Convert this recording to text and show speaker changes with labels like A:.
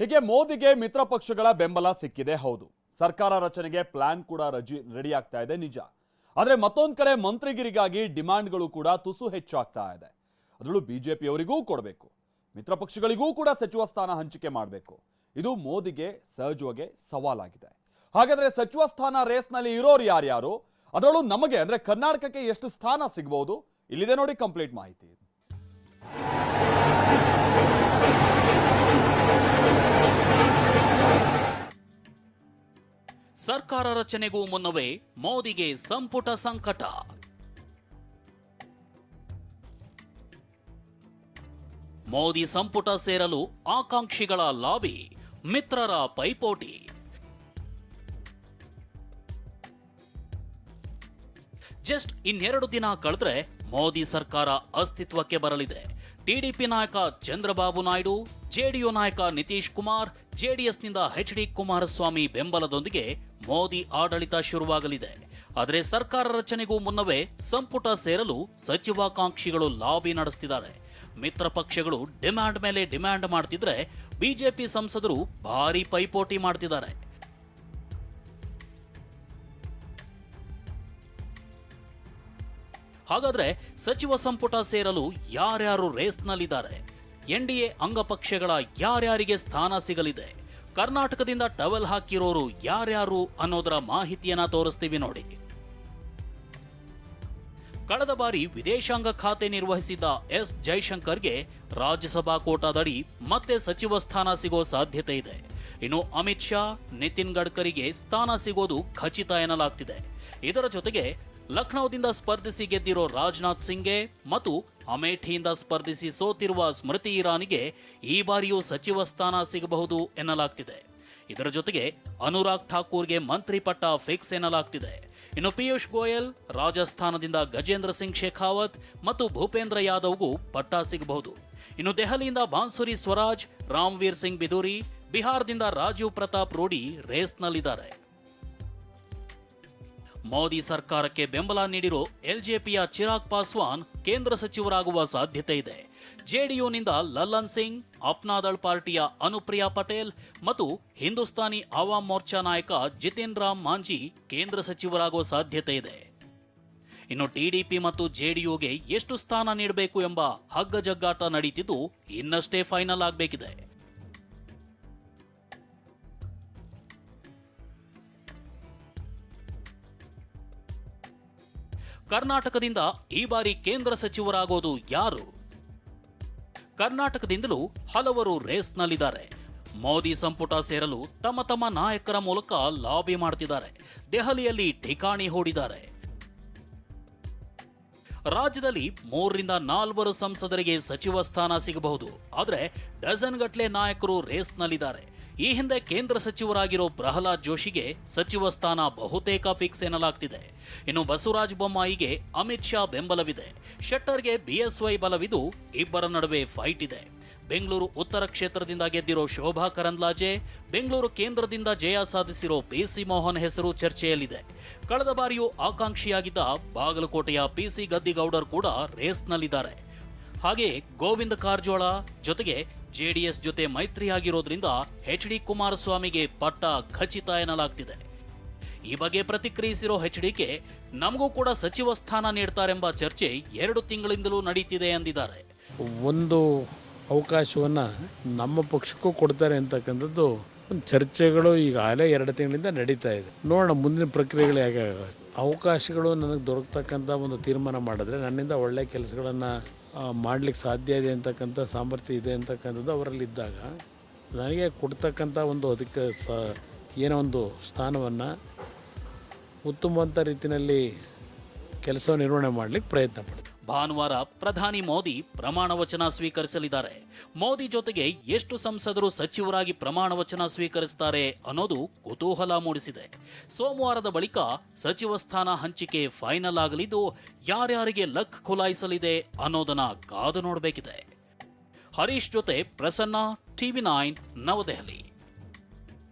A: ಹೀಗೆ ಮೋದಿಗೆ ಮಿತ್ರ ಪಕ್ಷಗಳ ಬೆಂಬಲ ಸಿಕ್ಕಿದೆ, ಹೌದು. ಸರ್ಕಾರ ರಚನೆಗೆ ಪ್ಲಾನ್ ಕೂಡ ರಜಿ ರೆಡಿ ಆಗ್ತಾ ಇದೆ, ನಿಜ. ಆದ್ರೆ ಮತ್ತೊಂದು ಕಡೆ ಮಂತ್ರಿಗಿರಿಗಾಗಿ ಡಿಮಾಂಡ್ಗಳು ಕೂಡ ತುಸು ಹೆಚ್ಚಾಗ್ತಾ ಇದೆ. ಅದರಲ್ಲೂ ಬಿಜೆಪಿಯವರಿಗೂ ಕೊಡಬೇಕು. ಮಿತ್ರ ಪಕ್ಷಗಳಿಗೂ ಕೂಡ ಸಚಿವ ಸ್ಥಾನ ಹಂಚಿಕೆ ಮಾಡಬೇಕು. ಇದು ಮೋದಿಗೆ ಸಹಜವಾಗಿ ಸವಾಲಾಗಿದೆ. ಹಾಗಾದ್ರೆ ಸಚಿವ ಸ್ಥಾನ ರೇಸ್ನಲ್ಲಿ ಇರೋರು ಯಾರ್ಯಾರು? ಅದರಲ್ಲೂ ನಮಗೆ ಅಂದ್ರೆ ಕರ್ನಾಟಕಕ್ಕೆ ಎಷ್ಟು ಸ್ಥಾನ ಸಿಗಬಹುದು ಇಲ್ಲಿದೆ ನೋಡಿ ಕಂಪ್ಲೀಟ್ ಮಾಹಿತಿ.
B: ಸರ್ಕಾರ ರಚನೆಗೂ ಮುನ್ನವೇ ಮೋದಿಗೆ ಸಂಪುಟ ಸಂಕಟ. ಮೋದಿ ಸಂಪುಟ ಸೇರಲು ಆಕಾಂಕ್ಷಿಗಳ ಲಾಬಿ, ಮಿತ್ರರ ಪೈಪೋಟಿ. ಜಸ್ಟ್ ಇನ್ನೆರಡು ದಿನ ಕಳೆದ್ರೆ ಮೋದಿ ಸರ್ಕಾರ ಅಸ್ತಿತ್ವಕ್ಕೆ ಬರಲಿದೆ. ಟಿಡಿಪಿ ನಾಯಕ ಚಂದ್ರಬಾಬು ನಾಯ್ಡು, ಜೆಡಿಯು ನಾಯಕ ನಿತೀಶ್ ಕುಮಾರ್, ಜೆಡಿಎಸ್ನಿಂದ ಎಚ್ ಡಿ ಕುಮಾರಸ್ವಾಮಿ ಬೆಂಬಲದೊಂದಿಗೆ ಮೋದಿ ಆಡಳಿತ ಶುರುವಾಗಲಿದೆ. ಆದರೆ ಸರ್ಕಾರ ರಚನೆಗೂ ಮುನ್ನವೇ ಸಂಪುಟ ಸೇರಲು ಸಚಿವಾಕಾಂಕ್ಷಿಗಳು ಲಾಬಿ ನಡೆಸ್ತಿದ್ದಾರೆ. ಮಿತ್ರ ಪಕ್ಷಗಳು ಡಿಮ್ಯಾಂಡ್ ಮೇಲೆ ಡಿಮ್ಯಾಂಡ್ ಮಾಡ್ತಿದ್ರೆ ಬಿಜೆಪಿ ಸಂಸದರು ಭಾರಿ ಪೈಪೋಟಿ ಮಾಡ್ತಿದ್ದಾರೆ. ಹಾಗಾದ್ರೆ ಸಚಿವ ಸಂಪುಟ ಸೇರಲು ಯಾರ್ಯಾರು ರೇಸ್ನಲ್ಲಿದ್ದಾರೆ? ಎ ಅಂಗಪಕ್ಷಗಳ ಯಾರ್ಯಾರಿಗೆ ಸ್ಥಾನ ಸಿಗಲಿದೆ? ಕರ್ನಾಟಕದಿಂದ ಟವೆಲ್ ಹಾಕಿರೋರು ಯಾರ್ಯಾರು ಅನ್ನೋದರ ಮಾಹಿತಿಯನ್ನ ತೋರಿಸ್ತೀವಿ ನೋಡಿ. ಕಳೆದ ಬಾರಿ ವಿದೇಶಾಂಗ ಖಾತೆ ನಿರ್ವಹಿಸಿದ್ದ ಎಸ್ ಜೈಶಂಕರ್ಗೆ ರಾಜ್ಯಸಭಾ ಕೋಟಾದಡಿ ಮತ್ತೆ ಸಚಿವ ಸ್ಥಾನ ಸಿಗೋ ಸಾಧ್ಯತೆ ಇದೆ. ಇನ್ನು ಅಮಿತ್ ಶಾ, ನಿತಿನ್ ಗಡ್ಕರಿಗೆ ಸ್ಥಾನ ಸಿಗೋದು ಖಚಿತ ಎನ್ನಲಾಗ್ತಿದೆ. ಇದರ ಜೊತೆಗೆ ಲಖನೌದಿಂದ ಸ್ಪರ್ಧಿಸಿ ಗೆದ್ದಿರೋ ರಾಜನಾಥ್ ಸಿಂಗ್ಗೆ ಮತ್ತು ಅಮೇಠಿಯಿಂದ ಸ್ಪರ್ಧಿಸಿ ಸೋತಿರುವ ಸ್ಮೃತಿ ಇರಾನಿಗೆ ಈ ಬಾರಿಯೂ ಸಚಿವ ಸ್ಥಾನ ಸಿಗಬಹುದು ಎನ್ನಲಾಗ್ತಿದೆ. ಇದರ ಜೊತೆಗೆ ಅನುರಾಗ್ ಠಾಕೂರ್ಗೆ ಮಂತ್ರಿ ಪಟ್ಟ ಫಿಕ್ಸ್ ಎನ್ನಲಾಗ್ತಿದೆ. ಇನ್ನು ಪಿಯೂಷ್ ಗೋಯಲ್, ರಾಜಸ್ಥಾನದಿಂದ ಗಜೇಂದ್ರ ಸಿಂಗ್ ಶೇಖಾವತ್ ಮತ್ತು ಭೂಪೇಂದ್ರ ಯಾದವ್ಗೂ ಪಟ್ಟ ಸಿಗಬಹುದು. ಇನ್ನು ದೆಹಲಿಯಿಂದ ಬಾನ್ಸುರಿ ಸ್ವರಾಜ್, ರಾಮ್ವೀರ್ ಸಿಂಗ್ ಬಿದೂರಿ, ಬಿಹಾರದಿಂದ ರಾಜೀವ್ ಪ್ರತಾಪ್ ರೂಢಿ ರೇಸ್ನಲ್ಲಿದ್ದಾರೆ. ಮೋದಿ ಸರ್ಕಾರಕ್ಕೆ ಬೆಂಬಲ ನೀಡಿರೋ ಎಲ್ಜೆಪಿಯ ಚಿರಾಗ್ ಪಾಸ್ವಾನ್ ಕೇಂದ್ರ ಸಚಿವರಾಗುವ ಸಾಧ್ಯತೆ ಇದೆ. ಜೆಡಿಯುನಿಂದ ಲಲ್ಲನ್ ಸಿಂಗ್, ಅಪ್ನಾದಳ್ ಪಾರ್ಟಿಯ ಅನುಪ್ರಿಯಾ ಪಟೇಲ್ ಮತ್ತು ಹಿಂದೂಸ್ತಾನಿ ಆವಾಮ್ ಮೋರ್ಚಾ ನಾಯಕ ಜಿತಿನ್ ರಾಮ್ ಮಾಂಜಿ ಕೇಂದ್ರ ಸಚಿವರಾಗುವ ಸಾಧ್ಯತೆ ಇದೆ. ಇನ್ನು ಟಿಡಿಪಿ ಮತ್ತು ಜೆಡಿಯುಗೆ ಎಷ್ಟು ಸ್ಥಾನ ನೀಡಬೇಕು ಎಂಬ ಹಗ್ಗಜಗ್ಗಾಟ ನಡೀತಿದ್ದು ಇನ್ನಷ್ಟೇ ಫೈನಲ್ ಆಗಬೇಕಿದೆ. ಕರ್ನಾಟಕದಿಂದ ಈ ಬಾರಿ ಕೇಂದ್ರ ಸಚಿವರಾಗೋದು ಯಾರು? ಕರ್ನಾಟಕದಿಂದಲೂ ಹಲವರು ರೇಸ್ನಲ್ಲಿದ್ದಾರೆ. ಮೋದಿ ಸಂಪುಟ ಸೇರಲು ತಮ್ಮ ತಮ್ಮ ನಾಯಕರ ಮೂಲಕ ಲಾಬಿ ಮಾಡ್ತಿದ್ದಾರೆ. ದೆಹಲಿಯಲ್ಲಿ ಠಿಕಾಣಿ ಹೂಡಿದ್ದಾರೆ. ರಾಜ್ಯದಲ್ಲಿ ಮೂರರಿಂದ ನಾಲ್ವರು ಸಂಸದರಿಗೆ ಸಚಿವ ಸ್ಥಾನ ಸಿಗಬಹುದು. ಆದರೆ ಡಜನ್ ಗಟ್ಲೆ ನಾಯಕರು ರೇಸ್ನಲ್ಲಿದ್ದಾರೆ. ಈ ಹಿಂದೆ ಕೇಂದ್ರ ಸಚಿವರಾಗಿರೋ ಪ್ರಹ್ಲಾದ್ ಜೋಶಿಗೆ ಸಚಿವ ಸ್ಥಾನ ಬಹುತೇಕ ಫಿಕ್ಸ್ ಎನ್ನಲಾಗ್ತಿದೆ. ಇನ್ನು ಬಸವರಾಜ ಬೊಮ್ಮಾಯಿಗೆ ಅಮಿತ್ ಶಾ ಬೆಂಬಲವಿದೆ. ಶೆಟ್ಟರ್ಗೆ ಬಿಎಸ್ವೈ ಬಲವಿದ್ದು ಇಬ್ಬರ ನಡುವೆ ಫೈಟ್ ಇದೆ. ಬೆಂಗಳೂರು ಉತ್ತರ ಕ್ಷೇತ್ರದಿಂದ ಗೆದ್ದಿರೋ ಶೋಭಾ ಕರಂದ್ಲಾಜೆ, ಬೆಂಗಳೂರು ಕೇಂದ್ರದಿಂದ ಜಯ ಸಾಧಿಸಿರೋ ಪಿಸಿ ಮೋಹನ್ ಹೆಸರು ಚರ್ಚೆಯಲ್ಲಿದೆ. ಕಳೆದ ಬಾರಿಯೂ ಆಕಾಂಕ್ಷಿಯಾಗಿದ್ದ ಬಾಗಲಕೋಟೆಯ ಪಿಸಿ ಗದ್ದಿಗೌಡರ್ ಕೂಡ ರೇಸ್ನಲ್ಲಿದ್ದಾರೆ. ಹಾಗೆ ಗೋವಿಂದ ಕಾರಜೋಳ ಜೊತೆಗೆ ಜೆಡಿಎಸ್ ಜೊತೆ ಮೈತ್ರಿಯಾಗಿರೋದ್ರಿಂದ ಎಚ್ ಡಿ ಕುಮಾರಸ್ವಾಮಿಗೆ ಪಟ್ಟ ಖಚಿತ ಎನ್ನಲಾಗ್ತಿದೆ. ಈ ಬಗ್ಗೆ ಪ್ರತಿಕ್ರಿಯಿಸಿರೋ ಎಚ್ ಡಿಕೆ ನಮಗೂ ಕೂಡ ಸಚಿವ ಸ್ಥಾನ ನೀಡ್ತಾರೆಂಬ ಚರ್ಚೆ ಎರಡು ತಿಂಗಳಿಂದಲೂ ನಡೀತಿದೆ ಎಂದಿದ್ದಾರೆ.
C: ಒಂದು ಅವಕಾಶವನ್ನು ನಮ್ಮ ಪಕ್ಷಕ್ಕೂ ಕೊಡ್ತಾರೆ ಅಂತಕ್ಕಂಥದ್ದು ಒಂದು ಚರ್ಚೆಗಳು ಈಗಾಗಲೇ ಎರಡು ತಿಂಗಳಿಂದ ನಡೀತಾ ಇದೆ. ನೋಡೋಣ ಮುಂದಿನ ಪ್ರಕ್ರಿಯೆಗಳು ಹೇಗೆ ಅವಕಾಶಗಳು ನನಗೆ ದೊರಕತಕ್ಕಂಥ ಒಂದು ತೀರ್ಮಾನ ಮಾಡಿದ್ರೆ ನನ್ನಿಂದ ಒಳ್ಳೆ ಕೆಲಸಗಳನ್ನು ಮಾಡಲಿಕ್ಕೆ ಸಾಧ್ಯ ಇದೆ ಅಂತಕ್ಕಂಥ ಸಾಮರ್ಥ್ಯ ಇದೆ ಅಂತಕ್ಕಂಥದ್ದು ಅವರಲ್ಲಿದ್ದಾಗ ನನಗೆ ಕೊಡ್ತಕ್ಕಂಥ ಒಂದು ಅದಕ್ಕೆ ಸ ಏನೋ ಒಂದು ಸ್ಥಾನವನ್ನು ಉತ್ತಮವಂತ ರೀತಿಯಲ್ಲಿ ಕೆಲಸ ನಿರ್ವಹಣೆ ಮಾಡಲಿಕ್ಕೆ ಪ್ರಯತ್ನ ಪಡ್ತೀವಿ.
B: ಭಾನುವಾರ ಪ್ರಧಾನಿ ಮೋದಿ ಪ್ರಮಾಣ ವಚನ ಸ್ವೀಕರಿಸಲಿದ್ದಾರೆ. ಮೋದಿ ಜೊತೆಗೆ ಎಷ್ಟು ಸಂಸದರು ಸಚಿವರಾಗಿ ಪ್ರಮಾಣ ವಚನ ಸ್ವೀಕರಿಸುತ್ತಾರೆ ಅನ್ನೋದು ಕುತೂಹಲ ಮೂಡಿಸಿದೆ. ಸೋಮವಾರದ ಬಳಿಕ ಸಚಿವ ಸ್ಥಾನ ಹಂಚಿಕೆ ಫೈನಲ್ ಆಗಲಿದ್ದು ಯಾರ್ಯಾರಿಗೆ ಲಕ್ ಖುಲಾಯಿಸಲಿದೆ ಅನ್ನೋದನ್ನ ಕಾದು ನೋಡಬೇಕಿದೆ. ಹರೀಶ್ ಜೊತೆ ಪ್ರಸನ್ನ, ಟಿವಿ ನೈನ್, ನವದೆಹಲಿ.